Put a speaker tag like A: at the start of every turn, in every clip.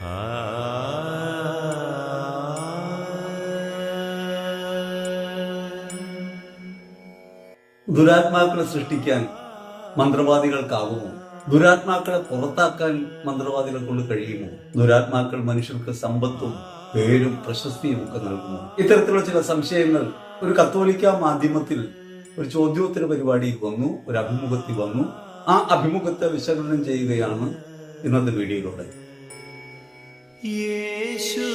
A: ദുരാത്മാക്കളെ സൃഷ്ടിക്കാൻ മന്ത്രവാദികൾക്കാകുമോ? ദുരാത്മാക്കളെ പുറത്താക്കാൻ മന്ത്രവാദികളെ കൊണ്ട് കഴിയുമോ? ദുരാത്മാക്കൾ മനുഷ്യർക്ക് സമ്പത്തും പേരും പ്രശസ്തിയും ഒക്കെ നൽകുമോ? ഇത്തരത്തിലുള്ള ചില സംശയങ്ങൾ ഒരു കത്തോലിക്ക മാധ്യമത്തിൽ ഒരു ചോദ്യോത്തര പരിപാടി വന്നു ഒരു അഭിമുഖത്തിൽ വന്നു. ആ അഭിമുഖത്തെ വിശകലനം ചെയ്യുകയാണ് ഇന്നത്തെ വീഡിയോയിലൂടെ.
B: യേശു.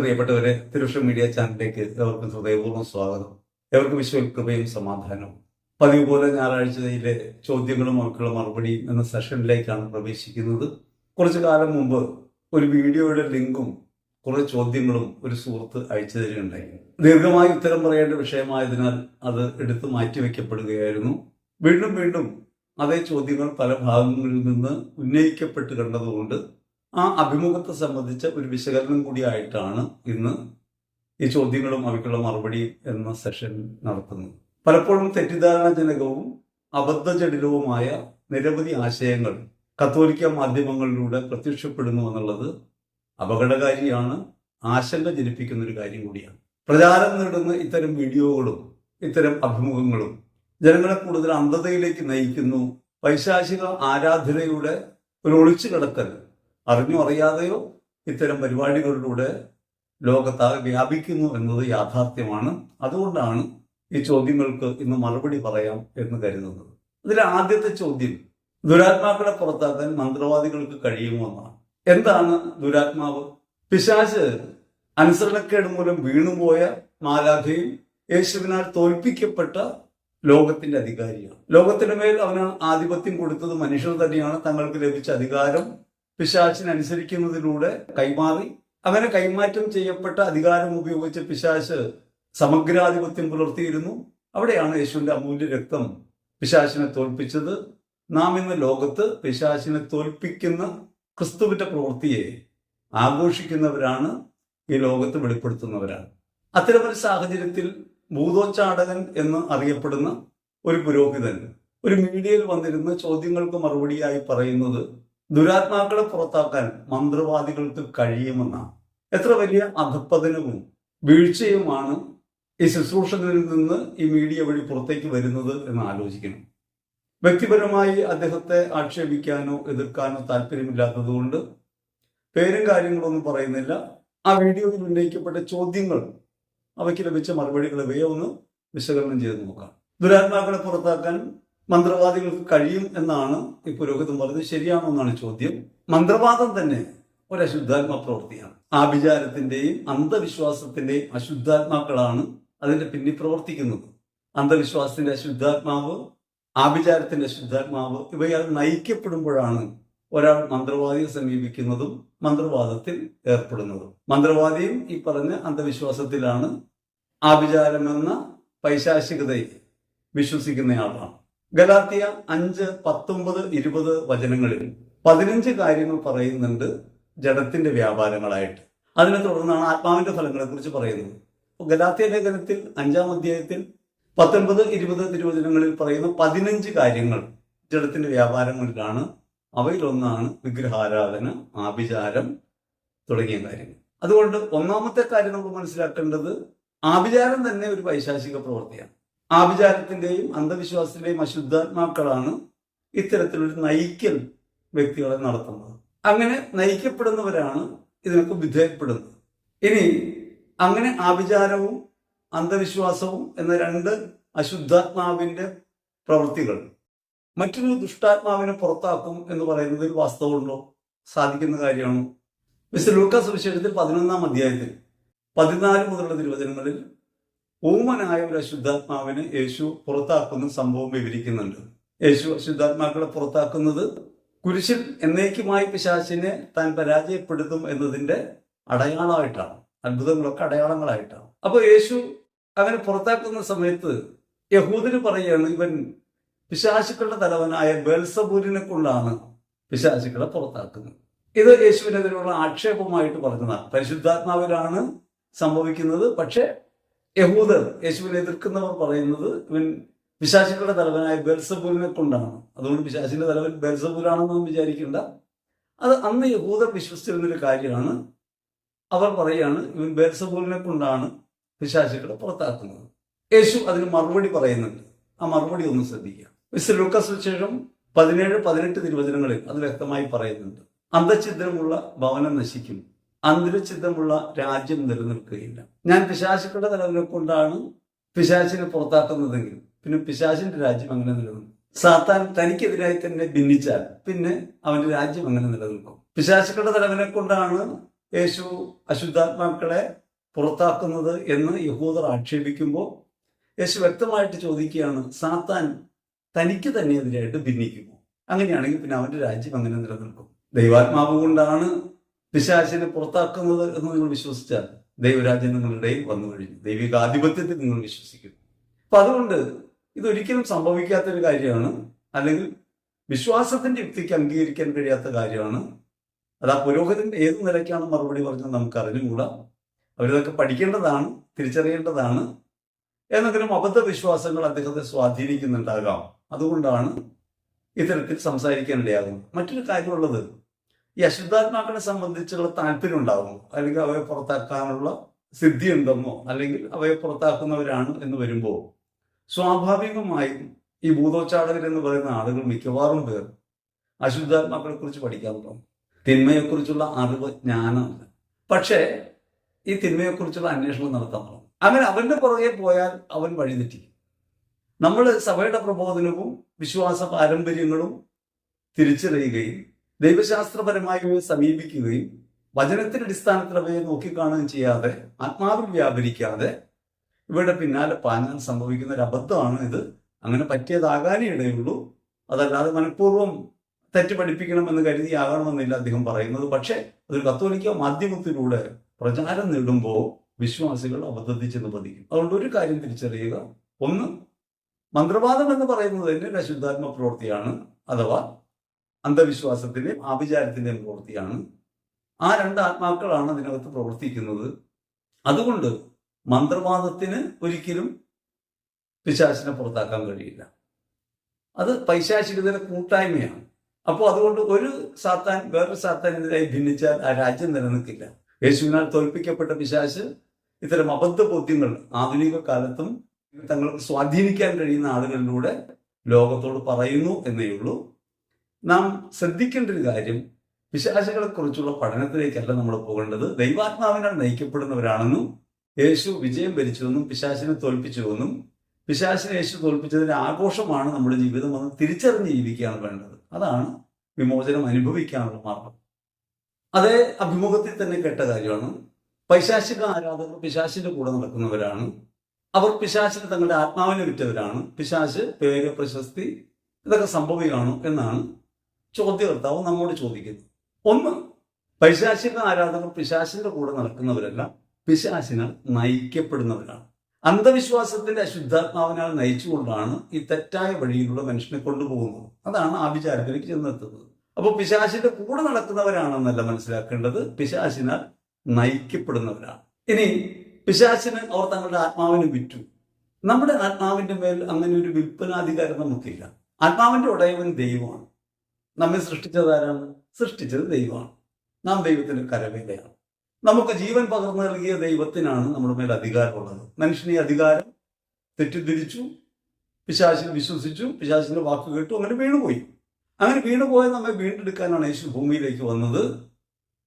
A: പ്രിയപ്പെട്ടവരെ തിരുവഷ മീഡിയ ചാനലിലേക്ക് എല്ലാവർക്കും ഹൃദയപൂർവം സ്വാഗതം. എവർക്കും വിശ്വ കൃപയും സമാധാനവും. പതിവ് പോലെ ഞായറാഴ്ചയിലെ ചോദ്യങ്ങളും അവർക്കുള്ള മറുപടിയും എന്ന സെഷനിലേക്കാണ് പ്രവേശിക്കുന്നത്. കുറച്ചു കാലം മുമ്പ് ഒരു വീഡിയോയുടെ ലിങ്കും കുറെ ചോദ്യങ്ങളും ഒരു സുഹൃത്ത് അയച്ചു തരികയുണ്ടായി. ദീർഘമായി ഉത്തരം പറയേണ്ട വിഷയമായതിനാൽ അത് എടുത്തു മാറ്റിവെക്കപ്പെടുകയായിരുന്നു വീണ്ടും വീണ്ടും അതേ ചോദ്യങ്ങൾ പല ഭാഗങ്ങളിൽ നിന്ന് ഉന്നയിക്കപ്പെട്ട് കണ്ടതുകൊണ്ട് ആ അഭിമുഖത്തെ സംബന്ധിച്ച ഒരു വിശകലനം കൂടിയായിട്ടാണ് ഇന്ന് ഈ ചോദ്യങ്ങളും അവയ്ക്കുള്ള മറുപടി എന്ന സെഷൻ നടത്തുന്നത്. പലപ്പോഴും തെറ്റിദ്ധാരണജനകവും അബദ്ധജടിലവുമായ നിരവധി ആശയങ്ങൾ കത്തോലിക്ക മാധ്യമങ്ങളിലൂടെ പ്രത്യക്ഷപ്പെടുന്നു എന്നുള്ളത് അപകടകാരിയാണ് ആശങ്ക ജനിപ്പിക്കുന്ന ഒരു കാര്യം കൂടിയാണ്. പ്രചാരം നേടുന്ന ഇത്തരം വീഡിയോകളും ഇത്തരം അഭിമുഖങ്ങളും ജനങ്ങളെ കൂടുതൽ അന്ധതയിലേക്ക് നയിക്കുന്നു. പൈശാചിക ആരാധനയുടെ ഒരു ഒളിച്ചു കിടക്കൽ അറിഞ്ഞോ അറിയാതെയോ ഇത്തരം പരിപാടികളിലൂടെ ലോകത്താകെ വ്യാപിക്കുന്നു എന്നത് യാഥാർത്ഥ്യമാണ്. അതുകൊണ്ടാണ് ഈ ചോദ്യങ്ങൾക്ക് ഇന്ന് മറുപടി പറയാം എന്ന് കരുതുന്നത്. അതിലെ ആദ്യത്തെ ചോദ്യം ദുരാത്മാക്കളെ പുറത്താക്കാൻ മന്ത്രവാദികൾക്ക് കഴിയുമോ എന്നാണ്. എന്താണ് ദുരാത്മാവ്? പിശാച് അനുസരണക്കേട് മൂലം വീണുപോയ മാലാഖയും യേശുവിനാൽ തോൽപ്പിക്കപ്പെട്ട ലോകത്തിന്റെ അധികാരിയാണ്. ലോകത്തിന് മേൽ അവന് ആധിപത്യം കൊടുത്തത് മനുഷ്യർ തന്നെയാണ്. തങ്ങൾക്ക് ലഭിച്ച അധികാരം പിശാചിനനുസരിക്കുന്നതിലൂടെ കൈമാറി. അങ്ങനെ കൈമാറ്റം ചെയ്യപ്പെട്ട അധികാരം ഉപയോഗിച്ച് പിശാച് സമഗ്രാധിപത്യം പുലർത്തിയിരുന്നു. അവിടെയാണ് യേശുവിന്റെ അമൂല്യ രക്തം പിശാചിനെ തോൽപ്പിച്ചത്. നാം ഇന്ന് ലോകത്ത് പിശാചിനെ തോൽപ്പിക്കുന്ന ക്രിസ്തുവിന്റെ പ്രവൃത്തിയെ ആഘോഷിക്കുന്നവരാണ് ഈ ലോകത്ത് വെളിപ്പെടുത്തുന്നവരാണ്. അത്തരമൊരു സാഹചര്യത്തിൽ ഭൂതോച്ചാടകൻ എന്ന് അറിയപ്പെടുന്ന ഒരു പുരോഹിതൻ ഒരു മീഡിയയിൽ വന്നിരുന്ന ചോദ്യങ്ങൾക്ക് മറുപടിയായി പറയുന്നത് ദുരാത്മാക്കളെ പുറത്താക്കാൻ മന്ത്രവാദികൾക്ക് കഴിയുമെന്നാണ്. എത്ര വലിയ അധപ്പതനവും വീഴ്ചയുമാണ് ഈ ശുശ്രൂഷകരിൽ നിന്ന് ഈ മീഡിയ വഴി പുറത്തേക്ക് വരുന്നത് എന്ന് ആലോചിക്കണം. വ്യക്തിപരമായി അദ്ദേഹത്തെ ആക്ഷേപിക്കാനോ എതിർക്കാനോ താല്പര്യമില്ലാത്തതുകൊണ്ട് പേരും കാര്യങ്ങളൊന്നും പറയുന്നില്ല. ആ വീഡിയോയിൽ ഉന്നയിക്കപ്പെട്ട ചോദ്യങ്ങൾ അവയ്ക്ക് ലഭിച്ച മറുപടികൾ ഇവയെ ഒന്ന് വിശകലനം ചെയ്ത് നോക്കാം. ദുരാത്മാക്കളെ പുറത്താക്കാൻ മന്ത്രവാദികൾക്ക് കഴിയും എന്നാണ് ഈ പുരോഗതി പറഞ്ഞത്. ശരിയാണോ എന്നാണ് ചോദ്യം. മന്ത്രവാദം തന്നെ ഒരു അശുദ്ധാത്മ പ്രവൃത്തിയാണ്. ആഭിചാരത്തിന്റെയും അന്ധവിശ്വാസത്തിന്റെയും അശുദ്ധാത്മാക്കളാണ് അതിന്റെ പിന്നിൽ പ്രവർത്തിക്കുന്നത്. അന്ധവിശ്വാസത്തിന്റെ അശുദ്ധാത്മാവ് ആഭിചാരത്തിന്റെ ശുദ്ധാത്മാവ് ഇവയാൽ നയിക്കപ്പെടുമ്പോഴാണ് ഒരാൾ മന്ത്രവാദിയെ സമീപിക്കുന്നതും മന്ത്രവാദത്തിൽ ഏർപ്പെടുന്നതും. മന്ത്രവാദിയും ഈ പറഞ്ഞ അന്ധവിശ്വാസത്തിലാണ് ആഭിചാരമെന്ന പൈശാശികതയെ വിശ്വസിക്കുന്നയാളാണ് ഗലാത്തിയ അഞ്ച് പത്തൊമ്പത് ഇരുപത് വചനങ്ങളിൽ പതിനഞ്ച് കാര്യങ്ങൾ പറയുന്നുണ്ട് ജഡത്തിന്റെ വ്യാപാരങ്ങളായിട്ട്. അതിനെ തുടർന്നാണ് ആത്മാവിന്റെ ഫലങ്ങളെ കുറിച്ച് പറയുന്നത്. ഗലാത്തിയ ലേഖനത്തിൽ അഞ്ചാം അധ്യായത്തിൽ പത്തൊൻപത് ഇരുപത് തിരുവചനങ്ങളിൽ പറയുന്ന പതിനഞ്ച് കാര്യങ്ങൾ ജഡത്തിന്റെ വ്യാപാരങ്ങളിലാണ് അവയിലൊന്നാണ് വിഗ്രഹാരാധന ആഭിചാരം തുടങ്ങിയ കാര്യങ്ങൾ. അതുകൊണ്ട് ഒന്നാമത്തെ കാര്യം നമുക്ക് മനസ്സിലാക്കേണ്ടത് ആഭിചാരം തന്നെ ഒരു പൈശാചിക പ്രവൃത്തിയാണ്. ആഭിചാരത്തിന്റെയും അന്ധവിശ്വാസത്തിന്റെയും അശുദ്ധാത്മാക്കളാണ് ഇത്തരത്തിലൊരു നയിക്കൽ വ്യക്തികളെ നടത്തുന്നത്. അങ്ങനെ നയിക്കപ്പെടുന്നവരാണ് ഇതിനൊക്കെ വിധേയപ്പെടുന്നത്. ഇനി അങ്ങനെ ആഭിചാരവും അന്ധവിശ്വാസവും എന്ന രണ്ട് അശുദ്ധാത്മാവിന്റെ പ്രവൃത്തികൾ. മറ്റൊരു ദുഷ്ടാത്മാവിനെ പുറത്താക്കും എന്ന് പറയുന്നതിൽ വാസ്തവമുണ്ടോ സാധിക്കുന്ന കാര്യമാണോ? മിസ്റ്റർ ലൂക്കാസ് വിശേഷത്തിൽ പതിനൊന്നാം അധ്യായത്തിൽ പതിനാല് മുതലുള്ള തിരുവചനങ്ങളിൽ ഊമനായ ഒരു അശുദ്ധാത്മാവിനെ യേശു പുറത്താക്കുന്ന സംഭവം വിവരിക്കുന്നുണ്ട്. യേശു അശുദ്ധാത്മാക്കളെ പുറത്താക്കുന്നത് കുരിശിൽ എന്നേക്കുമായി പിശാചിനെ താൻ പരാജയപ്പെടുത്തും എന്നതിന്റെ അടയാളമായിട്ടാണ്. അത്ഭുതങ്ങളൊക്കെ അടയാളങ്ങളായിട്ടാണ്. അപ്പോൾ യേശു അങ്ങനെ പുറത്താക്കുന്ന സമയത്ത് യഹൂദിന് പറയുകയാണ് ഇവൻ പിശാശുക്കളുടെ തലവനായ ബേൽസബൂരിനെ കൊണ്ടാണ് പിശാശുക്കളെ പുറത്താക്കുന്നത്. ഇത് യേശുവിനെതിരെയുള്ള ആക്ഷേപമായിട്ട് പറഞ്ഞതാണ്. പരിശുദ്ധാത്മാവിലാണ് സംഭവിക്കുന്നത്. പക്ഷേ യഹൂദർ യേശുവിനെ എതിർക്കുന്നവർ പറയുന്നത് ഇവൻ പിശാശുക്കളുടെ തലവനായ ബെൽസബൂലിനെ കൊണ്ടാണ് അതുകൊണ്ട് പിശാശിന്റെ തലവൻ ബെൽസബൂലാണെന്നൊന്നും വിചാരിക്കേണ്ട. അത് അന്ന് യഹൂദർ വിശ്വസിച്ചിരുന്നൊരു കാര്യമാണ്. അവർ പറയാണ് ഇവൻ ബെൽസബൂലിനെ കൊണ്ടാണ് പിശാചുക്കളെ പുറത്താക്കുന്നത് യേശു അതിന് മറുപടി പറയുന്നുണ്ട്. ആ മറുപടി ഒന്ന് ശ്രദ്ധിക്കുക. മിസ്റ്റർ ലൂക്കസ് ശേഷം പതിനേഴ് പതിനെട്ട് തിരുവചനങ്ങളിൽ അത് വ്യക്തമായി പറയുന്നുണ്ട്. അന്തഛിദ്രമുള്ള ഭവനം നശിക്കും. അന്തരഛിദ്രമുള്ള രാജ്യം നിലനിൽക്കുകയില്ല. ഞാൻ പിശാചുക്കളുടെ തലവിനെ കൊണ്ടാണ് പിശാചിനെ പുറത്താക്കുന്നതെങ്കിൽ പിന്നെ പിശാചിന്റെ രാജ്യം അങ്ങനെ നിലനിൽക്കും. സാത്താൻ തനിക്കെതിരായി തന്നെ ഭിന്നിച്ചാൽ പിന്നെ അവന്റെ രാജ്യം അങ്ങനെ നിലനിൽക്കും. പിശാചുക്കളുടെ തലവിനെ കൊണ്ടാണ് യേശു അശുദ്ധാത്മാക്കളെ പുറത്താക്കുന്നത് എന്ന് യഹൂദർ ആക്ഷേപിക്കുമ്പോൾ യേശു വ്യക്തമായിട്ട് ചോദിക്കുകയാണ് സാത്താൻ തനിക്ക് തന്നെ എതിരായിട്ട് ഭിന്നിക്കുമോ? അങ്ങനെയാണെങ്കിൽ പിന്നെ അവന്റെ രാജ്യം അങ്ങനെ നിലനിൽക്കും. ദൈവാത്മാവ് കൊണ്ടാണ് പിശാചിനെ പുറത്താക്കുന്നത് എന്ന് നിങ്ങൾ വിശ്വസിച്ചാൽ ദൈവരാജ്യം നിങ്ങളുടെ വന്നു കഴിഞ്ഞു. ദൈവിക ആധിപത്യത്തിൽ നിങ്ങൾ വിശ്വസിക്കുന്നു. അപ്പൊ അതുകൊണ്ട് ഇതൊരിക്കലും സംഭവിക്കാത്ത ഒരു കാര്യമാണ്. അല്ലെങ്കിൽ വിശ്വാസത്തിന്റെ യുക്തിക്ക് അംഗീകരിക്കാൻ കഴിയാത്ത കാര്യമാണ്. അത് ആ പുരോഹിതന്റെ ഏത് നിലയ്ക്കാണ് മറുപടി പറഞ്ഞത് നമുക്ക് അറിഞ്ഞുകൂടാ അവരിതൊക്കെ പഠിക്കേണ്ടതാണ് തിരിച്ചറിയേണ്ടതാണ് എന്നെങ്കിലും അബദ്ധ വിശ്വാസങ്ങൾ അദ്ദേഹത്തെ സ്വാധീനിക്കുന്നുണ്ടാകാം. അതുകൊണ്ടാണ് ഇത്തരത്തിൽ സംസാരിക്കാനിടയാകുന്നത്. മറ്റൊരു കാര്യമുള്ളത് ഈ അശുദ്ധാത്മാക്കളെ സംബന്ധിച്ചുള്ള താല്പര്യം ഉണ്ടാകും. അല്ലെങ്കിൽ അവയെ പുറത്താക്കാനുള്ള സിദ്ധി ഉണ്ടെന്നോ അല്ലെങ്കിൽ അവയെ പുറത്താക്കുന്നവരാണ് എന്ന് വരുമ്പോൾ സ്വാഭാവികമായും ഈ ഭൂതോച്ചാടകർ എന്ന് പറയുന്ന ആളുകൾ മിക്കവാറും പേർ അശുദ്ധാത്മാക്കളെ കുറിച്ച് പഠിക്കാൻ തുടങ്ങും. തിന്മയെക്കുറിച്ചുള്ള അറിവ് ജ്ഞാനമല്ല. പക്ഷേ ഈ തിന്മയെക്കുറിച്ചുള്ള അന്വേഷണം നടത്താൻ തുടങ്ങും അങ്ങനെ അവന്റെ പുറകെ പോയാൽ അവൻ വഴിതെറ്റി നമ്മൾ സഭയുടെ പ്രബോധനവും വിശ്വാസ പാരമ്പര്യങ്ങളും തിരിച്ചറിയുകയും ദൈവശാസ്ത്രപരമായി സമീപിക്കുകയും വചനത്തിന്റെ അടിസ്ഥാനത്തിൽ അവയെ നോക്കിക്കാണുകയും ചെയ്യാതെ ആത്മാവിൽ വ്യാപരിക്കാതെ ഇവയുടെ പിന്നാലെ പാഞ്ഞാൽ സംഭവിക്കുന്ന ഒരു അബദ്ധമാണ് ഇത്. അങ്ങനെ പറ്റിയതാകാനേ ഇടയുള്ളൂ. അതല്ലാതെ മനഃപൂർവം തെറ്റ് പഠിപ്പിക്കണമെന്ന് കരുതിയാകണമെന്നില്ല അദ്ദേഹം പറയുന്നത്. പക്ഷേ അതൊരു കത്തോലിക്ക മാധ്യമത്തിലൂടെ പ്രചാരം നേടുമ്പോൾ വിശ്വാസികൾ അബദ്ധത്തിൽ ചെന്ന് പതിക്കും. അതുകൊണ്ട് ഒരു കാര്യം തിരിച്ചറിയുക. ഒന്ന് മന്ത്രവാദം എന്ന് പറയുന്നത് തന്നെ ഒരു അശുദ്ധാത്മ പ്രവൃത്തിയാണ് അഥവാ അന്ധവിശ്വാസത്തിന്റെയും ആഭിചാരത്തിന്റെയും പ്രവൃത്തിയാണ്. ആ രണ്ട് ആത്മാക്കളാണ് അതിനകത്ത് പ്രവർത്തിക്കുന്നത്. അതുകൊണ്ട് മന്ത്രവാദത്തിന് ഒരിക്കലും പിശാചിനെ പുറത്താക്കാൻ കഴിയില്ല. അത് പൈശാചികതയുടെ കൂട്ടായ്മയാണ്. അപ്പോൾ അതുകൊണ്ട് ഒരു സാത്താൻ വേറൊരു സാത്താനെതിരായി ഭിന്നിച്ചാൽ ആ രാജ്യം നിലനിൽക്കില്ല. യേശുവിനാൽ തോൽപ്പിക്കപ്പെട്ട പിശാശ് ഇത്തരം അബദ്ധ ബോധ്യങ്ങൾ ആധുനിക കാലത്തും തങ്ങൾക്ക് സ്വാധീനിക്കാൻ കഴിയുന്ന ആളുകളിലൂടെ ലോകത്തോട് പറയുന്നു എന്നേ ഉള്ളൂ. നാം ശ്രദ്ധിക്കേണ്ട ഒരു കാര്യം പിശാചുകളെ കുറിച്ചുള്ള പഠനത്തിലേക്കല്ല നമ്മൾ പോകേണ്ടത്. ദൈവാത്മാവിനാൽ നയിക്കപ്പെടുന്നവരാണെന്നും യേശു വിജയം ഭരിച്ചുവെന്നും പിശാശിനെ തോൽപ്പിച്ചുവെന്നും പിശാശിനെ യേശു തോൽപ്പിച്ചതിന്റെ ആഘോഷമാണ് നമ്മുടെ ജീവിതം എന്ന് തിരിച്ചറിഞ്ഞ് ജീവിക്കുകയാണ് വേണ്ടത്. അതാണ് വിമോചനം അനുഭവിക്കാനുള്ള മാർഗം. അതേ അഭിമുഖത്തിൽ തന്നെ കേട്ട കാര്യമാണ്. പൈശാചിക ആരാധകർ പിശാശിന്റെ കൂടെ നടക്കുന്നവരാണ്. അവർ പിശാശിന് തങ്ങളുടെ ആത്മാവിനെ വിറ്റവരാണ്. പിശാശ് പേര് പ്രശസ്തി ഇതൊക്കെ സംഭവിക്കുകയാണ് എന്നാണ് ചോദ്യകർത്താവ് നമ്മോട് ചോദിക്കുന്നത്. ഒന്ന് പൈശാചിക ആരാധകർ പിശാശിന്റെ കൂടെ നടക്കുന്നവരല്ല. പിശാശിനാൽ നയിക്കപ്പെടുന്നവരാണ്. അന്ധവിശ്വാസത്തിന്റെ അശുദ്ധാത്മാവിനാൽ നയിച്ചുകൊണ്ടാണ് ഈ തെറ്റായ വഴിയിലൂടെ മനുഷ്യനെ കൊണ്ടുപോകുന്നത്. അതാണ് ആ വിചാരത്തിലേക്ക് ചെന്നെത്തുന്നത്. അപ്പോൾ പിശാശിന്റെ കൂടെ നടക്കുന്നവരാണെന്നല്ല മനസ്സിലാക്കേണ്ടത്. പിശാശിനാൽ നയിക്കപ്പെടുന്നവരാണ്. ഇനി പിശാശിന് അവർ തങ്ങളുടെ ആത്മാവിനെ വിറ്റു. നമ്മുടെ ആത്മാവിന്റെ മേൽ അങ്ങനെ ഒരു വിൽപ്പനാധികാരം നമുക്കില്ല. ആത്മാവിന്റെ ഉടയവൻ ദൈവമാണ്. നമ്മെ സൃഷ്ടിച്ചത് ആരാണ്? സൃഷ്ടിച്ചത് ദൈവമാണ്. നാം ദൈവത്തിന്റെ കരവേലയാണ് നമുക്ക് ജീവൻ പകർന്നു നൽകിയ ദൈവത്തിനാണ് നമ്മുടെ മേൽ അധികാരമുള്ളത്. മനുഷ്യന് ഈ അധികാരം തെറ്റിദ്ധരിച്ചു പിശാശിനെ വിശ്വസിച്ചു പിശാശിന്റെ വാക്ക് കേട്ടു അങ്ങനെ വീണുപോയി. അങ്ങനെ വീണുപോയ നമ്മെ വീണ്ടെടുക്കാനാണ് യേശു ഭൂമിയിലേക്ക് വന്നത്.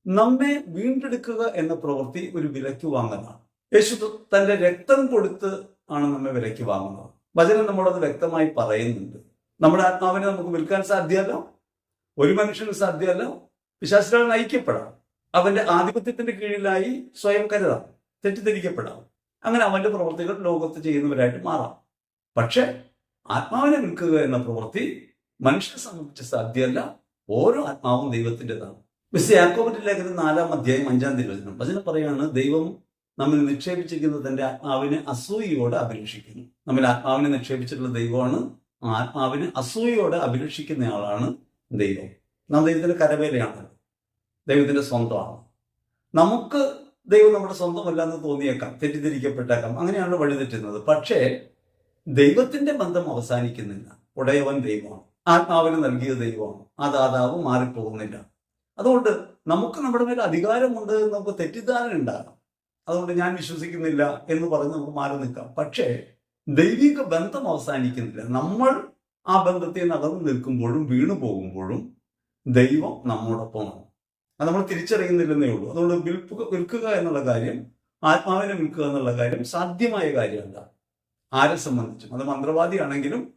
A: നമ്മെ വീണ്ടെടുക്കുക എന്ന പ്രവൃത്തി ഒരു വിലയ്ക്ക് വാങ്ങലാണ് യേശു തന്റെ രക്തം കൊടുത്ത് ആണ് നമ്മെ വിലയ്ക്ക് വാങ്ങുന്നത്. വചനം നമ്മളത് വ്യക്തമായി പറയുന്നുണ്ട്. നമ്മുടെ ആത്മാവിനെ നമുക്ക് വിൽക്കാൻ സാധ്യമല്ല. ഒരു മനുഷ്യന് സാധ്യമല്ല. വിശ്വാസികൾ നയിക്കപ്പെടാം. അവന്റെ ആധിപത്യത്തിന്റെ കീഴിലായി സ്വയം കരുതാം. തെറ്റിദ്ധരിക്കപ്പെടാം. അങ്ങനെ അവന്റെ പ്രവൃത്തികൾ ലോകത്ത് ചെയ്യുന്നവരായിട്ട് മാറാം. പക്ഷെ ആത്മാവിനെ വിൽക്കുക എന്ന പ്രവൃത്തി മനുഷ്യനെ സംബന്ധിച്ച് സാധ്യമല്ല ഓരോ ആത്മാവും ദൈവത്തിന്റെതാണ്. മിസ് യാക്കോബിന്റെ ലേഖനം നാലാം അധ്യായം അഞ്ചാം തിരുവചനം വചനം. പറയാണ് ദൈവം നമ്മൾ നിക്ഷേപിച്ചിരിക്കുന്ന തന്റെ ആത്മാവിനെ അസൂയയോടെ അഭിലഷിക്കുന്നു. നമ്മൾ ആത്മാവിനെ നിക്ഷേപിച്ചിട്ടുള്ള ദൈവമാണ് ആത്മാവിനെ അസൂയയോടെ അഭിലഷിക്കുന്നയാളാണ് ദൈവം. നാം ദൈവത്തിന്റെ കരവേലയാണ് ദൈവത്തിന്റെ സ്വന്തമാണ്. നമുക്ക് ദൈവം നമ്മുടെ സ്വന്തമല്ല എന്ന് തോന്നിയേക്കാം തെറ്റിദ്ധരിക്കപ്പെട്ടേക്കാം അങ്ങനെയാണ് വഴിതെറ്റുന്നത്. പക്ഷേ ദൈവത്തിന്റെ ബന്ധം അവസാനിക്കുന്നില്ല. ഉടയവൻ ദൈവമാണ്. ആത്മാവിന് നൽകിയ ദൈവമാണ്. ആ ദാതാവ് മാറിപ്പോകുന്നില്ല. അതുകൊണ്ട് നമുക്ക് നമ്മുടെ മേൽ അധികാരമുണ്ട് എന്ന് നമുക്ക് തെറ്റിദ്ധാരണ ഉണ്ടാകാം അതുകൊണ്ട് ഞാൻ വിശ്വസിക്കുന്നില്ല എന്ന് പറഞ്ഞ് നമുക്ക് മാറി നിൽക്കാം. പക്ഷേ ദൈവിക ബന്ധം അവസാനിക്കുന്നില്ല. നമ്മൾ ആ ബന്ധത്തെ നടന്നു നിൽക്കുമ്പോഴും വീണു പോകുമ്പോഴും ദൈവം നമ്മോടൊപ്പമാണ് അത് നമ്മൾ തിരിച്ചറിയുന്നില്ലെന്നേ ഉള്ളൂ. അതുകൊണ്ട് വിൽക്കുക വിൽക്കുക എന്നുള്ള കാര്യം ആത്മാവിനെ വിൽക്കുക എന്നുള്ള കാര്യം സാധ്യമായ കാര്യമല്ല. ആരെ സംബന്ധിച്ചും? അത് മന്ത്രവാദിയാണെങ്കിലും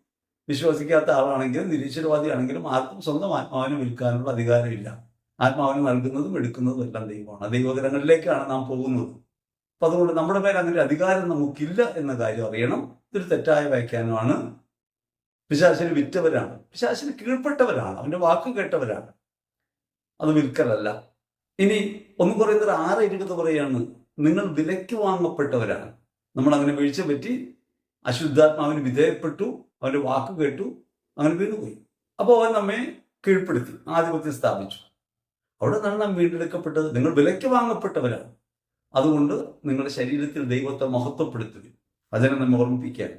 A: വിശ്വസിക്കാത്ത ആളാണെങ്കിലും നിരീശ്വരവാദിയാണെങ്കിലും ആർക്കും സ്വന്തം ആത്മാവിനെ വിൽക്കാനുള്ള അധികാരമില്ല. ആത്മാവിന് നൽകുന്നതും എടുക്കുന്നതും എല്ലാം ദൈവമാണ്. ദൈവകരങ്ങളിലേക്കാണ് നാം പോകുന്നത്. അപ്പൊ അതുകൊണ്ട് നമ്മുടെ മേൽ അങ്ങനെ അധികാരം നമുക്കില്ല എന്ന കാര്യം അറിയണം. ഇതൊരു തെറ്റായ വ്യാഖ്യാനമാണ്. പിശാശിന് വിറ്റവരാണ്. പിശാശിന് കീഴ്പ്പെട്ടവരാണ്. അവന്റെ വാക്ക് കേട്ടവരാണ്. അത് വിൽക്കലല്ല. ഇനി ഒന്ന് പറയുന്നത് ആറ് ഇരുപത് പറയാണ്. നിങ്ങൾ വിലയ്ക്ക് വാങ്ങപ്പെട്ടവരാണ്. നമ്മൾ അങ്ങനെ വീഴ്ച പറ്റി അശുദ്ധാത്മാവിന് വിധേയപ്പെട്ടു. അവന്റെ വാക്ക് കേട്ടു അങ്ങനെ വീണുപോയി. അപ്പോൾ അവൻ നമ്മെ കീഴ്പ്പെടുത്തി ആധിപത്യം സ്ഥാപിച്ചു. അവിടെ നിന്നാണ് നാം വീണ്ടെടുക്കപ്പെട്ടത്. നിങ്ങൾ വിലയ്ക്ക് വാങ്ങപ്പെട്ടവരാണ്. അതുകൊണ്ട് നിങ്ങളുടെ ശരീരത്തിൽ ദൈവത്തെ മഹത്വപ്പെടുത്തുക അതിനെ നമ്മെ ഓർമ്മിപ്പിക്കാൻ.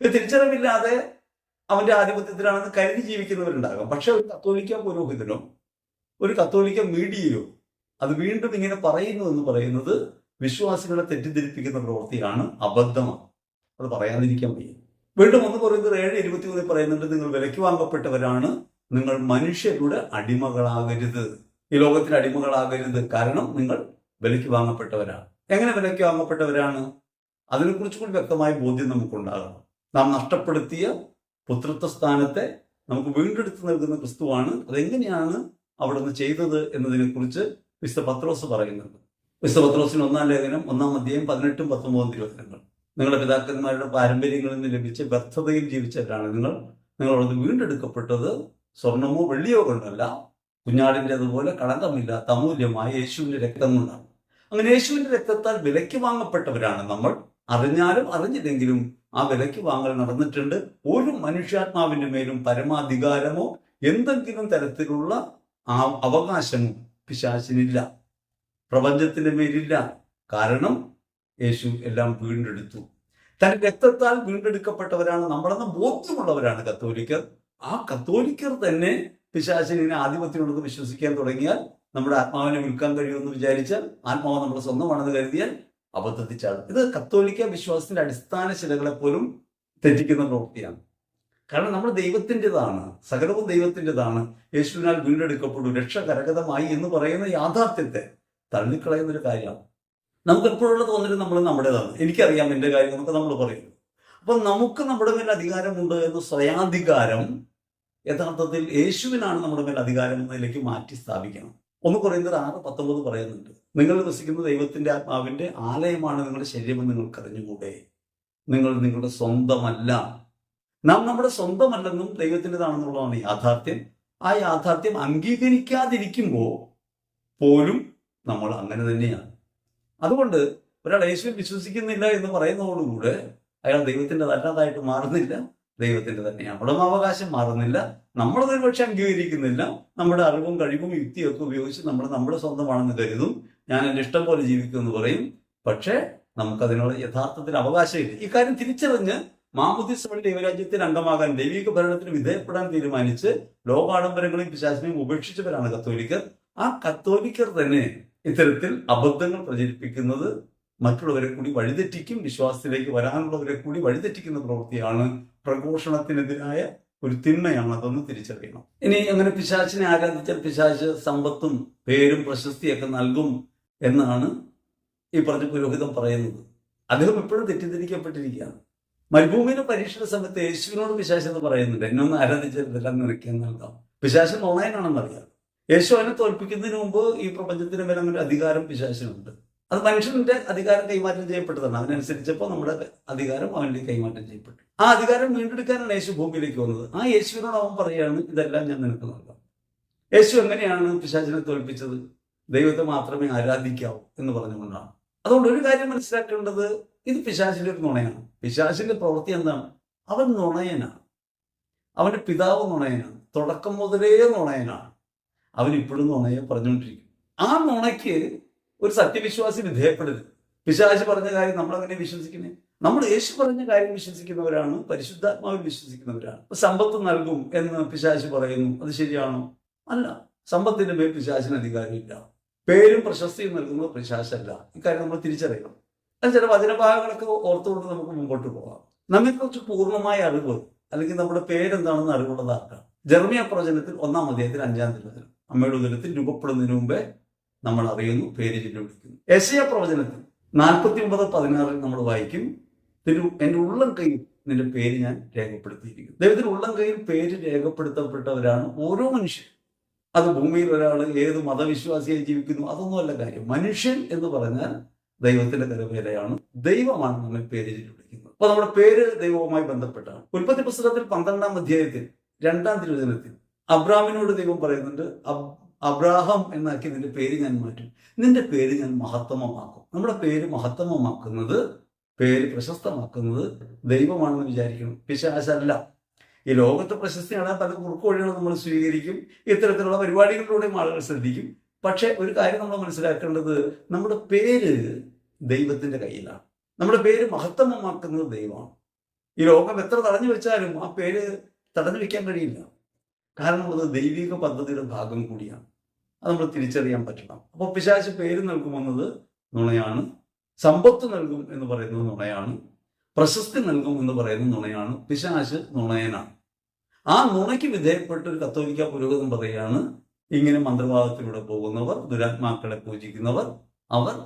A: ഇത് തിരിച്ചറിവില്ലാതെ അവന്റെ ആധിപത്യത്തിലാണെന്ന് കരുതി ജീവിക്കുന്നവരുണ്ടാകാം. പക്ഷെ ഒരു കത്തോലിക്ക പുരോഹിതനോ ഒരു കത്തോലിക്ക മീഡിയയോ അത് വീണ്ടും ഇങ്ങനെ പറയുന്നു എന്ന് പറയുന്നത് വിശ്വാസികളെ തെറ്റിദ്ധരിപ്പിക്കുന്ന പ്രവൃത്തിയാണ് അബദ്ധമാണ്. അത് പറയാതിരിക്കാൻ വയ്യ. വീണ്ടും ഒന്ന് പറയുന്നത് ഏഴ് ഇരുപത്തി മൂന്നിൽ പറയുന്നുണ്ട് നിങ്ങൾ വിലയ്ക്ക് വാങ്ങപ്പെട്ടവരാണ് നിങ്ങൾ മനുഷ്യരുടെ അടിമകളാകരുത്. ഈ ലോകത്തിന് അടിമകളാകരുത്. കാരണം നിങ്ങൾ വിലയ്ക്ക് വാങ്ങപ്പെട്ടവരാണ്. എങ്ങനെ വിലയ്ക്ക് വാങ്ങപ്പെട്ടവരാണ്? അതിനെക്കുറിച്ച് കൂടി വ്യക്തമായ ബോധ്യം നമുക്കുണ്ടാകണം. നാം നഷ്ടപ്പെടുത്തിയ പുത്രത്വ സ്ഥാനത്തെ നമുക്ക് വീണ്ടെടുത്ത് നൽകുന്ന ക്രിസ്തുവാണ്. അതെങ്ങനെയാണ് അവിടെ നിന്ന് ചെയ്തത് എന്നതിനെക്കുറിച്ച് വിശുദ്ധ പത്രോസ് പറയുന്നുണ്ട്. വിശുദ്ധ പത്രോസിന് ഒന്നാം ലേഖനം ഒന്നാം അധ്യായം പതിനെട്ടും പത്തൊമ്പതും തിരുവചനങ്ങൾ. നിങ്ങളുടെ പിതാക്കന്മാരുടെ പാരമ്പര്യങ്ങളിൽ നിന്ന് ലഭിച്ച വ്യർത്ഥതയിൽ ജീവിച്ചവരാണ് നിങ്ങൾ. നിങ്ങളോട് വീണ്ടെടുക്കപ്പെട്ടത് സ്വർണമോ വെള്ളിയോ കൊണ്ടല്ല. കുഞ്ഞാടിന്റെതുപോലെ കളങ്കമില്ലാത്ത അമൂല്യമായ യേശുവിന്റെ രക്തം കൊണ്ടാണ്. അങ്ങനെ യേശുവിന്റെ രക്തത്താൽ വിലയ്ക്ക് വാങ്ങപ്പെട്ടവരാണ് നമ്മൾ. അറിഞ്ഞാലും അറിഞ്ഞില്ലെങ്കിലും ആ വിലയ്ക്ക് വാങ്ങൽ നടന്നിട്ടുണ്ട്. ഒരു മനുഷ്യാത്മാവിന്റെ മേലും പരമാധികാരമോ എന്തെങ്കിലും തരത്തിലുള്ള ആ അവകാശമോ പിശാചിനില്ല. പ്രപഞ്ചത്തിന്റെ മേലില്ല. കാരണം യേശു എല്ലാം വീണ്ടെടുത്തു. തന്റെ രക്തത്താൽ വീണ്ടെടുക്കപ്പെട്ടവരാണ് നമ്മളെന്ന ബോധ്യമുള്ളവരാണ് കത്തോലിക്കർ. ആ കത്തോലിക്കർ തന്നെ പിശാചിനെ ആധിപത്യമുള്ളത് വിശ്വസിക്കാൻ തുടങ്ങിയാൽ നമ്മുടെ ആത്മാവിനെ വിൽക്കാൻ കഴിയുമെന്ന് വിചാരിച്ചാൽ ആത്മാവ് നമ്മുടെ സ്വന്തമാണെന്ന് കരുതിയാൽ അബദ്ധത്തിച്ചാണ് ഇത് കത്തോലിക്ക വിശ്വാസത്തിന്റെ അടിസ്ഥാന ശിലകളെ പോലും തെറ്റിക്കുന്ന പ്രവൃത്തിയാണ്. കാരണം നമ്മൾ ദൈവത്തിന്റെതാണ് സകലവും ദൈവത്തിന്റെതാണ്. യേശുവിനാൽ വീണ്ടെടുക്കപ്പെടും രക്ഷകരകതമായി എന്ന് പറയുന്ന യാഥാർത്ഥ്യത്തെ തള്ളിക്കളയുന്ന ഒരു കാര്യമാണ്. നമുക്ക് എപ്പോഴുള്ള തോന്നലും നമ്മൾ നമ്മുടേതാണ്. എനിക്കറിയാം എന്റെ കാര്യം എന്നൊക്കെ നമ്മൾ പറയും. അപ്പൊ നമുക്ക് നമ്മുടെ മേൽ അധികാരമുണ്ട് എന്ന സ്വയാധികാരം യഥാർത്ഥത്തിൽ യേശുവിനാണ് നമ്മുടെ മേൽ അധികാരം എന്നതിലേക്ക് മാറ്റി സ്ഥാപിക്കണം. ഒന്ന് പറയുന്നത് ആറ് പത്തൊമ്പത് പറയുന്നുണ്ട്. നിങ്ങൾ വസിക്കുന്ന ദൈവത്തിന്റെ ആത്മാവിന്റെ ആലയമാണ് നിങ്ങളുടെ ശരീരമെന്ന് കരഞ്ഞുകൂടെ നിങ്ങൾ നിങ്ങളുടെ സ്വന്തമല്ല. നാം നമ്മുടെ സ്വന്തമല്ലെന്നും ദൈവത്തിന്റെതാണെന്നുള്ളതാണ് യാഥാർത്ഥ്യം. ആ യാഥാർത്ഥ്യം അംഗീകരിക്കാതിരിക്കുമ്പോൾ പോലും നമ്മൾ അങ്ങനെ തന്നെയാണ്. അതുകൊണ്ട് ഒരാൾ യേശുവിൽ വിശ്വസിക്കുന്നില്ല എന്ന് പറയുന്നതോടുകൂടെ അയാൾ ദൈവത്തിന്റെ നല്ലതായിട്ട് മാറുന്നില്ല. ദൈവത്തിന്റെ തന്നെയാണ് അവകാശം മാറുന്നില്ല. നമ്മളത് പക്ഷെ അംഗീകരിക്കുന്നില്ല. നമ്മുടെ അറിവും കഴിവും യുക്തിയൊക്കെ ഉപയോഗിച്ച് നമ്മൾ നമ്മുടെ സ്വന്തമാണെന്ന് കരുതും. ഞാൻ എന്റെ ഇഷ്ടം പോലെ ജീവിക്കും എന്ന് പറയും. പക്ഷേ നമുക്കതിനുള്ള യഥാർത്ഥത്തിൽ അവകാശമില്ല. ഈ കാര്യം തിരിച്ചറിഞ്ഞ് മാമുദിസ് ദൈവരാജ്യത്തിന് അംഗമാകാൻ ദൈവിക ഭരണത്തിന് വിധേയപ്പെടാൻ തീരുമാനിച്ച് ലോകാഡംബരങ്ങളെയും പിശാചിനെയും ഉപേക്ഷിച്ചവരാണ് കത്തോലിക്കർ. ആ കത്തോലിക്കർ തന്നെ ഇത്തരത്തിൽ അബദ്ധങ്ങൾ പ്രചരിപ്പിക്കുന്നത് മറ്റുള്ളവരെ കൂടി വഴിതെറ്റിക്കും വിശ്വാസത്തിലേക്ക് വരാനുള്ളവരെ കൂടി വഴിതെറ്റിക്കുന്ന പ്രവൃത്തിയാണ് പ്രഘോഷണത്തിനെതിരായ ഒരു തിന്മയാണ് അതൊന്ന് തിരിച്ചറിയണം. ഇനി അങ്ങനെ പിശാചിനെ ആരാധിച്ചാൽ പിശാച് സമ്പത്തും പേരും പ്രശസ്തിയൊക്കെ നൽകും എന്നാണ് ഈ പറഞ്ഞ പുരോഹിതം പറയുന്നത്. അദ്ദേഹം എപ്പോഴും തെറ്റിദ്ധരിക്കപ്പെട്ടിരിക്കുകയാണ്. മരുഭൂമിയുടെ പരീക്ഷണ സമയത്ത് യേശുവിനോട് പിശാശെന്ന് എന്ന് പറയുന്നുണ്ട് എന്നൊന്ന് ആരാധിച്ചാൽ നിനക്ക് നൽകാം. പിശാച് നോണയനാണെന്നറിയാം യേശു അവനെ തോൽപ്പിക്കുന്നതിന് മുമ്പ് ഈ പ്രപഞ്ചത്തിന് മേലെ അങ്ങനെ അധികാരം പിശാചിനുണ്ട്. അത് മനുഷ്യന്റെ അധികാരം കൈമാറ്റം ചെയ്യപ്പെട്ടതാണ്. അതിനനുസരിച്ചപ്പോൾ നമ്മുടെ അധികാരം അവനിലേക്ക് കൈമാറ്റം ചെയ്യപ്പെട്ടു. ആ അധികാരം വീണ്ടെടുക്കാനാണ് യേശു ഭൂമിയിലേക്ക് വന്നത്. ആ യേശുവിനോട് അവൻ പറയുകയാണ് ഇതെല്ലാം ഞാൻ നിനക്ക് നൽകാം. യേശു എങ്ങനെയാണ് പിശാചിനെ തോൽപ്പിച്ചത്? ദൈവത്തെ മാത്രമേ ആരാധിക്കാവൂ എന്ന് പറഞ്ഞുകൊണ്ടാണ്. അതുകൊണ്ട് ഒരു കാര്യം മനസ്സിലാക്കേണ്ടത് ഇത് പിശാചിന്റെ ഒരു നുണയാണ്. പിശാചിന്റെ പ്രവൃത്തി എന്താണ്? അവൻ നുണയനാണ്. അവന്റെ പിതാവ് നുണയനാണ്. തുടക്കം മുതലേ നുണയനാണ്. അവൻ ഇപ്പോഴും നുണയെ പറഞ്ഞുകൊണ്ടിരിക്കും. ആ നുണയ്ക്ക് ഒരു സത്യവിശ്വാസി വിധേയപ്പെടരുത്. പിശാച് പറഞ്ഞ കാര്യം നമ്മൾ അങ്ങനെ വിശ്വസിക്കുന്നേ? നമ്മൾ യേശു പറഞ്ഞ കാര്യം വിശ്വസിക്കുന്നവരാണ് പരിശുദ്ധാത്മാവിൽ വിശ്വസിക്കുന്നവരാണ്. സമ്പത്ത് നൽകും എന്ന് പിശാച് പറയുന്നു. അത് ശരിയാണോ? അല്ല. സമ്പത്തിന്റെ മേൽ പിശാചിന് അധികാരമില്ല. പേരും പ്രശസ്തിയും നൽകുന്നത് പിശാചല്ല. ഇക്കാര്യം നമ്മൾ തിരിച്ചറിയണം. അത് ചില വചനഭാഗങ്ങളൊക്കെ ഓർത്തുകൊണ്ട് നമുക്ക് മുമ്പോട്ട് പോകാം. നമ്മെക്കുറിച്ച് പൂർണമായ അറിവ് അല്ലെങ്കിൽ നമ്മുടെ പേരെന്താണെന്ന് അറിവുള്ളതാക്കാം. ജർമ്മിയ പ്രവചനത്തിൽ ഒന്നാം അധ്യായത്തിൽ അഞ്ചാം തിരുവചനം. അമ്മയുടെ ഉദരത്തിൽ രൂപപ്പെടുന്നതിന് മുമ്പേ നമ്മൾ അറിയുന്നു പേര് ചൊല്ലി എസിയ പ്രവചനത്തിൽ നാൽപ്പത്തി ഒമ്പത് പതിനാറിൽ നമ്മൾ വായിക്കും തിരു എന്റെ ഉള്ളം കയ്യിൽ നിന്റെ പേര് ഞാൻ രേഖപ്പെടുത്തിയിരിക്കുന്നു. ദൈവത്തിന് ഉള്ളം കയ്യിൽ പേര് രേഖപ്പെടുത്തപ്പെട്ടവരാണ് ഓരോ മനുഷ്യൻ അത് ഭൂമിയിൽ ഒരാൾ ഏത് മതവിശ്വാസിയായി ജീവിക്കുന്നു അതൊന്നുമല്ല കാര്യം. മനുഷ്യൻ എന്ന് പറഞ്ഞാൽ ദൈവത്തിന്റെ കരവേലയാണ് ദൈവമാണ് നമ്മെ പേര് വിളിക്കുന്നത് അപ്പൊ നമ്മുടെ പേര് ദൈവവുമായി ബന്ധപ്പെട്ടാണ്. ഉൽപ്പത്തി പുസ്തകത്തിൽ പന്ത്രണ്ടാം അധ്യായത്തിൽ രണ്ടാം തിരുവചനത്തിൽ അബ്രാമിനോട് ദൈവം പറയുന്നുണ്ട് "അബ്- അബ്രാഹം എന്നാക്കി നിന്റെ പേര് ഞാൻ മാറ്റും. നിന്റെ പേര് ഞാൻ മഹത്തമമാക്കും നമ്മുടെ പേര് മഹത്തമമാക്കുന്നത് പേര് പ്രശസ്തമാക്കുന്നത് ദൈവമാണെന്ന് വിചാരിക്കണം. പിശാശല്ല. ഈ ലോകത്തെ പ്രശസ്തിയാണ് പല കുറുക്കുവഴികൾ നമ്മൾ സ്വീകരിക്കും. ഇത്തരത്തിലുള്ള പരിപാടികളിലൂടെയും ആളുകൾ ശ്രദ്ധിക്കും. പക്ഷെ ഒരു കാര്യം നമ്മൾ മനസ്സിലാക്കേണ്ടത് നമ്മുടെ പേര് ദൈവത്തിന്റെ കയ്യിലാണ്. നമ്മുടെ പേര് മഹത്തമമാക്കുന്നത് ദൈവമാണ്. ഈ ലോകം എത്ര തടഞ്ഞു വെച്ചാലും ആ പേര് തടഞ്ഞു വെക്കാൻ കഴിയില്ല. കാരണം അത് ദൈവിക പദ്ധതിയുടെ ഭാഗം കൂടിയാണ്. അത് നമ്മൾ തിരിച്ചറിയാൻ പറ്റണം. അപ്പോൾ പിശാച് പേര് നൽകുമെന്നത് നുണയാണ്. സമ്പത്ത് നൽകും എന്ന് പറയുന്നത് നുണയാണ്. പ്രശസ്തി നൽകും എന്ന് പറയുന്നത് നുണയാണ്. പിശാച് നുണയനാണ്. ആ നുണയ്ക്ക് വിധേയപ്പെട്ട ഒരു കത്തോലിക്ക പുരോഗതം പറയുകയാണ് ഇങ്ങനെ മന്ത്രവാദത്തിലൂടെ പോകുന്നവർ ദുരാത്മാക്കളെ പൂജിക്കുന്നവർ അവർ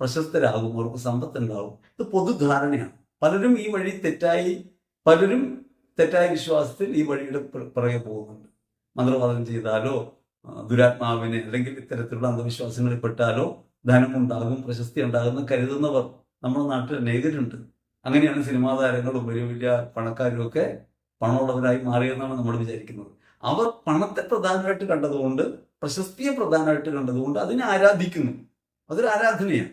A: പ്രശസ്തരാകും അവർക്ക് സമ്പത്ത് ഉണ്ടാകും ഇത് പൊതുധാരണയാണ്. പലരും ഈ വഴി തെറ്റായി പലരും തെറ്റായ വിശ്വാസത്തിൽ ഈ വഴിയുടെ പിറകെ പോകുന്നുണ്ട്. മന്ത്രവാദം ചെയ്താലോ ദുരാത്മാവിനെ അല്ലെങ്കിൽ ഇത്തരത്തിലുള്ള അന്ധവിശ്വാസങ്ങളിൽ പെട്ടാലോ ധനമുണ്ടാകും പ്രശസ്തി ഉണ്ടാകുമെന്ന് കരുതുന്നവർ നമ്മുടെ നാട്ടിൽ അനേകരുണ്ട്. അങ്ങനെയാണ് സിനിമാ താരങ്ങളും വലിയ വലിയ പണക്കാരും ഒക്കെ പണമുള്ളവരായി മാറിയെന്നാണ് നമ്മൾ വിചാരിക്കുന്നത്. അവർ പണത്തെ പ്രധാനമായിട്ട് കണ്ടതുകൊണ്ട് പ്രശസ്തിയെ പ്രധാനമായിട്ട് കണ്ടതുകൊണ്ട് അതിനെ ആരാധിക്കുന്നു. അതൊരു ആരാധനയാണ്.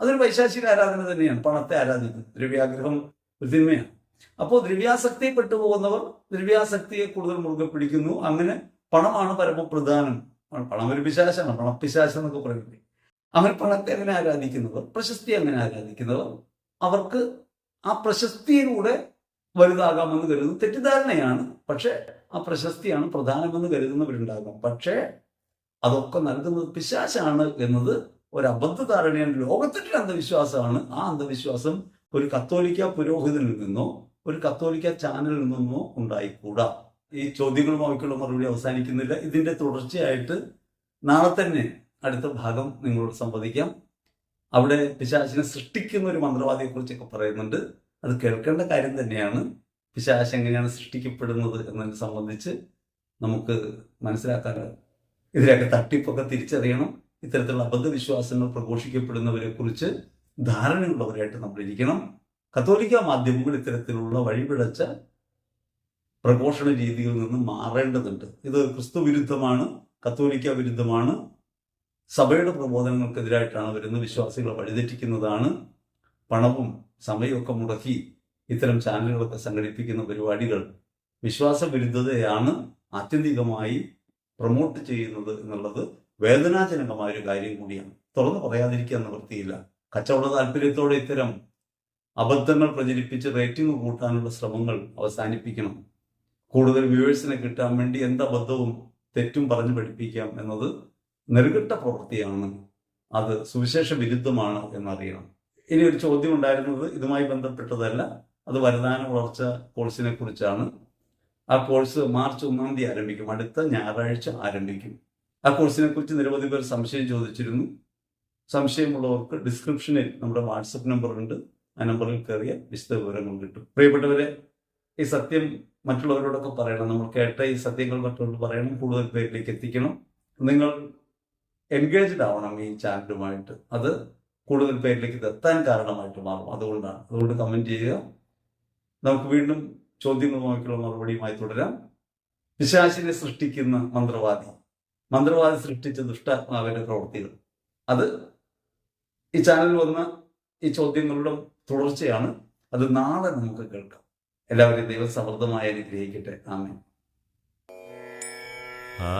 A: അതൊരു വൈശാചിക ആരാധന തന്നെയാണ്. പണത്തെ ആരാധിക്കുന്നത്. വ്യാഗ്രഹം ഒരു തിന്മയാണ് അപ്പോൾ ദ്രവ്യാസക്തി പെട്ടുപോകുന്നവർ ദ്രവ്യാസക്തിയെ കൂടുതൽ മുറുകെ പിടിക്കുന്നു. അങ്ങനെ പണമാണ് പരമപ്രധാനം. പണം ഒരു പിശാചാണ് പണപ്പിശാശം എന്നൊക്കെ പറയുന്നത്. അങ്ങനെ പണത്തെ അങ്ങനെ ആരാധിക്കുന്നവർ പ്രശസ്തി അങ്ങനെ ആരാധിക്കുന്നവർ അവർക്ക് ആ പ്രശസ്തിയിലൂടെ വലുതാകാമെന്ന് കരുതുന്നു. തെറ്റിദ്ധാരണയാണ്. പക്ഷെ ആ പ്രശസ്തിയാണ് പ്രധാനമെന്ന് കരുതുന്നവരുണ്ടാകും. പക്ഷേ അതൊക്കെ നൽകുന്നത് പിശാശാണ് എന്നത് ഒരു അബദ്ധ ധാരണയാണ് ലോകത്തിന്റെ അന്ധവിശ്വാസമാണ്. ആ അന്ധവിശ്വാസം ഒരു കത്തോലിക്ക പുരോഹിതനിൽ നിന്നോ ഒരു കത്തോലിക്ക ചാനലിൽ നിന്നോ ഉണ്ടായിക്കൂടാ. ഈ ചോദ്യങ്ങളുമായിട്ടുള്ള മറുപടി അവസാനിക്കുന്നില്ല. ഇതിന്റെ തുടർച്ചയായിട്ട് നാളെ തന്നെ അടുത്ത ഭാഗം നിങ്ങളോട് സംവദിക്കാം. അവിടെ പിശാചിനെ സൃഷ്ടിക്കുന്ന ഒരു മന്ത്രവാദിയെ കുറിച്ചൊക്കെ പറയുന്നുണ്ട്. അത് കേൾക്കേണ്ട കാര്യം തന്നെയാണ്. പിശാച് എങ്ങനെയാണ് സൃഷ്ടിക്കപ്പെടുന്നത് എന്നതിനെ സംബന്ധിച്ച് നമുക്ക് മനസ്സിലാക്കാൻ ഇതിലൊക്കെ തട്ടിപ്പൊക്കെ തിരിച്ചറിയണം. ഇത്തരത്തിലുള്ള അബദ്ധവിശ്വാസങ്ങൾ പ്രഘോഷിക്കപ്പെടുന്നവരെ കുറിച്ച് ധാരണയുള്ളവരായിട്ട് നമ്മൾ ഇരിക്കണം കത്തോലിക്ക മാധ്യമങ്ങൾ ഇത്തരത്തിലുള്ള വഴിപിഴച്ച പ്രഘോഷണ രീതിയിൽ നിന്ന് മാറേണ്ടതുണ്ട്. ഇത് ക്രിസ്തു വിരുദ്ധമാണ് കത്തോലിക്ക വിരുദ്ധമാണ്. സഭയുടെ പ്രബോധനങ്ങൾക്കെതിരായിട്ടാണ് വരുന്ന വിശ്വാസികളെ വഴിതെറ്റിക്കുന്നതാണ്. പണവും സമയമൊക്കെ മുടക്കി ഇത്തരം ചാനലുകളൊക്കെ സംഘടിപ്പിക്കുന്ന പരിപാടികൾ വിശ്വാസ വിരുദ്ധതയാണ് ആത്യന്തികമായി പ്രൊമോട്ട് ചെയ്യുന്നത് എന്നുള്ളത് വേദനാജനകമായ ഒരു കാര്യം കൂടിയാണ്. തുറന്നു പറയാതിരിക്കാൻ നിവൃത്തിയില്ല. കച്ചവട താല്പര്യത്തോടെ ഇത്തരം അബദ്ധങ്ങൾ പ്രചരിപ്പിച്ച് റേറ്റിംഗ് കൂട്ടാനുള്ള ശ്രമങ്ങൾ അവസാനിപ്പിക്കണം. കൂടുതൽ വ്യൂവേഴ്സിനെ കിട്ടാൻ വേണ്ടി എന്ത് അബദ്ധവും തെറ്റും പറഞ്ഞു പഠിപ്പിക്കാം എന്നത് നെറുകെട്ട പ്രവൃത്തിയാണ്. അത് സുവിശേഷ വിരുദ്ധമാണ് എന്നറിയണം. ഇനി ഒരു ചോദ്യം ഉണ്ടായിരുന്നത് ഇതുമായി ബന്ധപ്പെട്ടതല്ല. അത് വരദാന വളർച്ച കോഴ്സിനെ കുറിച്ചാണ്. ആ കോഴ്സ് മാർച്ച് ഒന്നാം തീയതി ആരംഭിക്കും. അടുത്ത ഞായറാഴ്ച ആരംഭിക്കും. ആ കോഴ്സിനെ കുറിച്ച് നിരവധി പേർ സംശയം ചോദിച്ചിരുന്നു. സംശയമുള്ളവർക്ക് ഡിസ്ക്രിപ്ഷനിൽ നമ്മുടെ വാട്സപ്പ് നമ്പർ ഉണ്ട് ആ നമ്പറിൽ കയറിയ വിശദ വിവരങ്ങൾ കിട്ടും. പ്രിയപ്പെട്ടവരെ ഈ സത്യം മറ്റുള്ളവരോടൊക്കെ പറയണം. നമ്മൾ കേട്ട ഈ സത്യങ്ങൾ മറ്റുള്ളവർ പറയണം. കൂടുതൽ പേരിലേക്ക് എത്തിക്കണം. നിങ്ങൾ എൻഗേജ്ഡ് ആവണം ഈ ചാനലുമായിട്ട്. അത് കൂടുതൽ പേരിലേക്ക് ഇത് എത്താൻ കാരണമായിട്ട് മാറും. അതുകൊണ്ടാണ്. അതുകൊണ്ട് കമന്റ് ചെയ്യുക. നമുക്ക് വീണ്ടും ചോദ്യങ്ങളുമായിട്ടുള്ള മറുപടിയുമായി തുടരാം. പിശാചിനെ സൃഷ്ടിക്കുന്ന മന്ത്രവാദി. മന്ത്രവാദി സൃഷ്ടിച്ച ദുഷ്ടാത്മാവിന്റെ പ്രവൃത്തികൾ. അത് ഈ ചാനലിൽ വന്ന ഈ ചോദ്യങ്ങളുടെ തുടർച്ചയാണ്. അത് നാളെ നമുക്ക് കേൾക്കാം. എല്ലാവരെയും ദൈവം സമൃദ്ധമായി അനുഗ്രഹിക്കട്ടെ. ആമേ
B: ആ